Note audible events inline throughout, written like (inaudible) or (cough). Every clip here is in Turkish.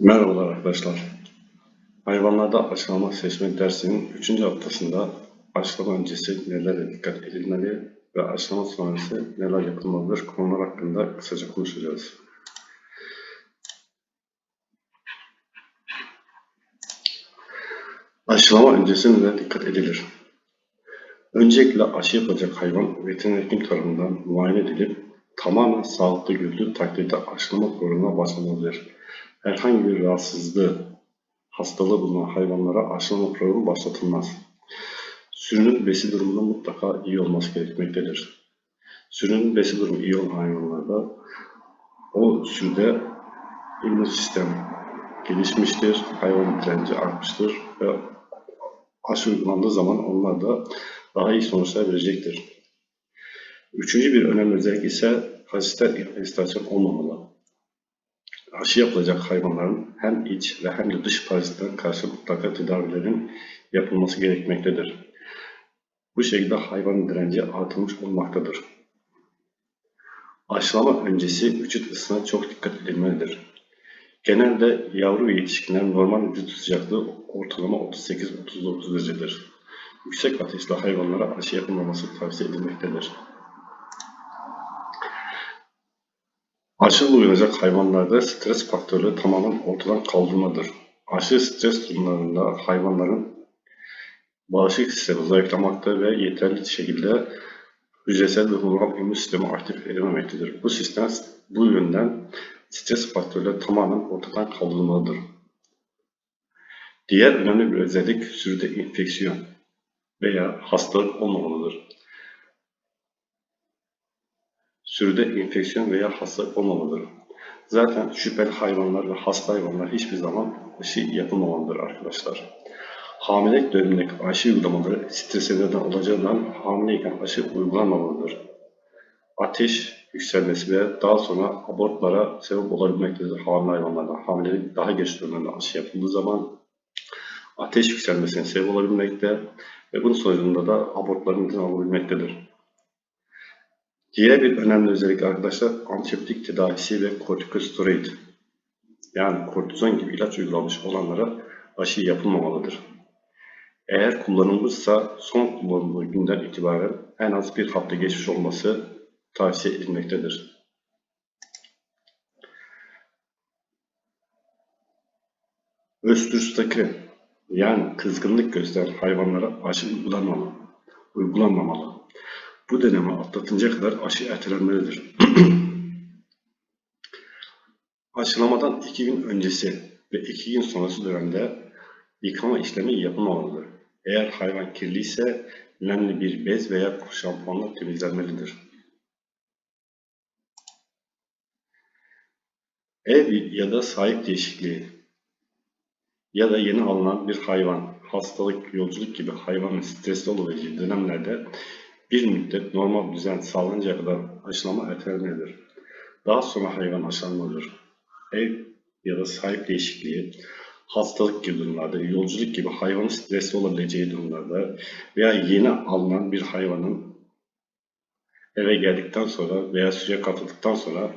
Merhabalar arkadaşlar. Hayvanlarda aşılama seçme dersinin 3. haftasında aşılama öncesi nelere dikkat edilmeli ve aşılama sonrası neler yapılmalıdır konular hakkında kısaca konuşacağız. Aşılama öncesi nelere dikkat edilir? Öncelikle aşı yapacak hayvan veteriner hekim tarafından muayene edilip tamamen sağlıklı görüldüğü takdirde aşılama programına başlanmalıdır. Herhangi bir rahatsızlığı, hastalığı bulunan hayvanlara aşılama programı başlatılmaz. Sürünün besi durumunun mutlaka iyi olması gerekmektedir. Sürünün besi durumu iyi olan hayvanlarda o sürüde immün sistem gelişmiştir, hayvan direnci artmıştır ve aşı uygulandığı zaman onlar da daha iyi sonuçlar verecektir. Üçüncü bir önemli özellik ise hasisten infestasyon olmamalı. Aşı yapılacak hayvanların hem iç ve hem de dış parazitlerine karşı mutlaka tedavilerin yapılması gerekmektedir. Bu şekilde hayvanın direnci artırılmış olmaktadır. Aşılama öncesi vücut ısısına çok dikkat edilmelidir. Genelde yavru ve yetişkinler normal vücut sıcaklığı ortalama 38-39 derecedir. Yüksek ateşli hayvanlara aşı yapılmaması tavsiye edilmektedir. Aşı uyulacak hayvanlarda stres faktörü tamamen ortadan kaldırmadır. Aşırı stres durumlarında hayvanların bağışıklık sistemi zayıflamakta ve yeterli şekilde hücresel ve humoral immün sistemi aktif edilmemektedir. Bu sistem bu yönden stres faktörleri tamamen ortadan kaldırılmalıdır. Diğer önemli bir özellik sürüde enfeksiyon veya hastalık olmamalıdır. Sürüde enfeksiyon veya hastalık olmamalıdır. Zaten şüpheli hayvanlar ve hasta hayvanlar hiçbir zaman aşı yapılmamalıdır arkadaşlar. Hamilelik dönemindeki aşı uygulamaları strese neden olacağından hamileyken aşı uygulanmamalıdır. Ateş yükselmesi ve daha sonra abortlara sebep olabilmektedir hamile hayvanlarda. Hamilelik daha geç dönemde aşı yapıldığı zaman ateş yükselmesine sebep olabilmekte ve bunun sonucunda da abortların neden olabilmektedir. Diğer bir önemli özellik arkadaşlar antibiyotik tedavisi ve kortikosteroid yani kortizon gibi ilaç uygulanmış olanlara aşı yapılmamalıdır. Eğer kullanılmışsa son kullanıldığı günden itibaren en az bir hafta geçmiş olması tavsiye edilmektedir. Östrüstakrin yani kızgınlık gösteren hayvanlara aşı uygulanmamalı. uygulanmamalı. Bu dönemi atlatınca kadar aşı ertelenmelidir. (clears throat) Aşılamadan iki gün öncesi ve iki gün sonrası dönemde yıkama işlemi yapılmamalıdır. Eğer hayvan kirli ise nemli bir bez veya şampuanla temizlenmelidir. Ev ya da sahip değişikliği ya da yeni alınan bir hayvan, hastalık, yolculuk gibi hayvanın stresli olabileceği dönemlerde bir müddet normal düzen sağlanıncaya kadar aşılama ertelenmelidir. Daha sonra hayvan aşılanmalıdır. Ev ya da sahip değişikliği, hastalık gibi durumlarda, yolculuk gibi hayvanın stresli olabileceği durumlarda veya yeni alınan bir hayvanın eve geldikten sonra veya suya katıldıktan sonra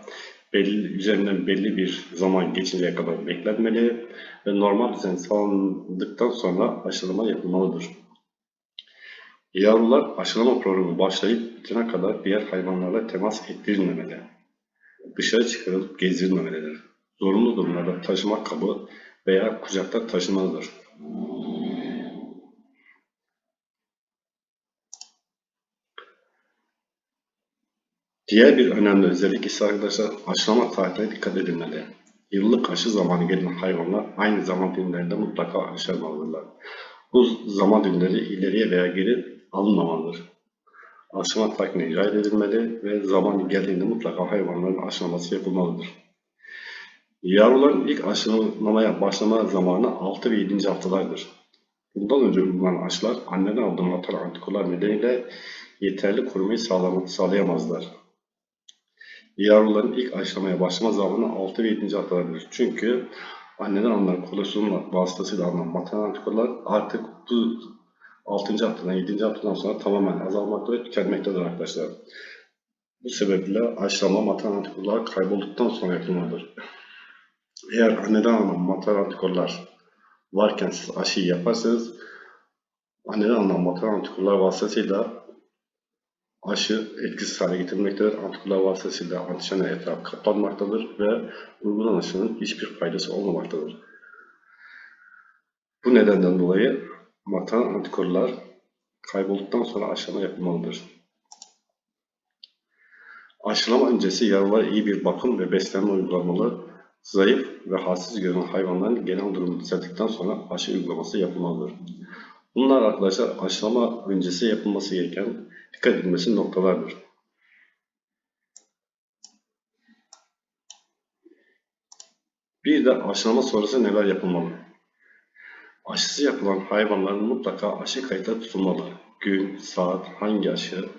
belli, üzerinden belli bir zaman geçinceye kadar beklenmeli ve normal düzen sağlandıktan sonra aşılama yapılmalıdır. Yavrular aşılama programı başlayıp bitene kadar diğer hayvanlarla temas ettirilmemeli. Dışarı çıkarılıp gezdirilmemelidir. Zorunlu durumlarda taşıma kabı veya kucakta taşımalıdır. Diğer bir önemli özellik ise arkadaşlar aşılama tarihine dikkat edilmeli. Yıllık aşı zamanı gelen hayvanlar aynı zaman dilimlerinde mutlaka aşılamalıdırlar. Bu zaman dilimleri ileriye veya geri alınmamalıdır. Aşılama takvimi icra edilmeli ve zaman geldiğinde mutlaka hayvanların aşılaması yapılmalıdır. Yavruların ilk aşılamaya başlama zamanı 6 ve 7. haftalardır. Bundan önce uygulanan aşılar anneden aldığım atan antikorlar nedeniyle yeterli korumayı sağlayamazlar. Yavruların ilk aşılamaya başlama zamanı 6 ve 7. haftalardır. Çünkü anneden alınan kolesterol vasıtasıyla alınan maternal antikorlar artık bu 6. haftadan 7. haftadan sonra tamamen azalmakta ve tükenmektedir arkadaşlar. Bu sebeple aşılama maternal antikorlar kaybolduktan sonra yapılmalıdır. Eğer anneden alınan maternal antikorlar varken siz aşıyı yaparsanız anneden alınan maternal antikorlar vasıtasıyla aşı etkisiz hale getirilmektedir. Antikorlar vasıtasıyla antijenler etrafı kaplanmaktadır ve uygulanan aşının hiçbir faydası olmamaktadır. Bu nedenden dolayı maternal antikorlar kaybolduktan sonra aşılama yapılmalıdır. Aşılama öncesi yavrulara iyi bir bakım ve beslenme uygulanmalı. Zayıf ve halsiz görünen hayvanların genel durumu düzeldikten sonra aşı uygulaması yapılmalıdır. Bunlar arkadaşlar aşılama öncesi yapılması gereken dikkat edilmesi noktalardır. Bir de aşılama sonrası neler yapılmalı? Aşısı yapılan hayvanların mutlaka aşı kayıtları tutulmalı. Gün, saat, hangi aşı,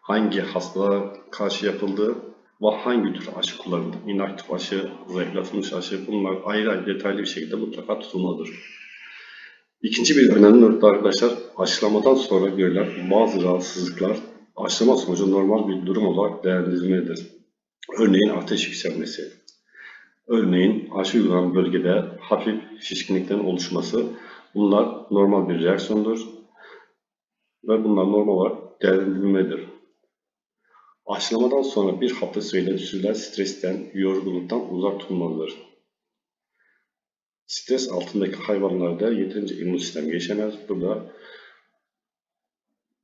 hangi hastalığa karşı yapıldığı ve hangi tür aşı kullanıldı. İnaktif aşı, zayıflatılmış aşı bunlar ayrı ayrı detaylı bir şekilde mutlaka tutulmalıdır. İkinci bir önemli nokta arkadaşlar aşılamadan sonra görülen bazı rahatsızlıklar aşılama sonucu normal bir durum olarak değerlendirilmelidir. Örneğin ateş yükselmesi, örneğin aşı uygulanan bölgede hafif şişkinliklerin oluşması bunlar normal bir reaksiyondur ve bunlar normal olarak değerlendirilmelidir. Aşılamadan sonra bir hafta süreyle sürülen stresten, yorgunluktan uzak tutulmalıdır. Stres altındaki hayvanlarda yeterince immün sistem gelişemez. Burada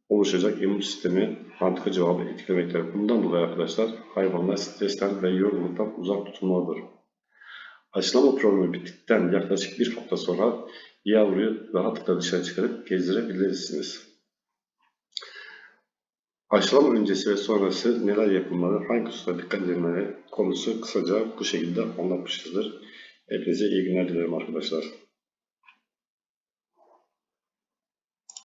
oluşacak immün sistemi antika cevabı etkilemektedir. Bundan dolayı arkadaşlar hayvanlar stresten ve yorgunluktan uzak tutulmalıdır. Aşılama programı bittikten yaklaşık bir hafta sonra yavruyu rahatlıkla dışarı çıkarıp gezdirebilirsiniz. Aşılama öncesi ve sonrası neler yapılmalı, hangi hususlara dikkat edilmeli konusu kısaca bu şekilde anlatmışızdır. Hepinize iyi günler dilerim arkadaşlar.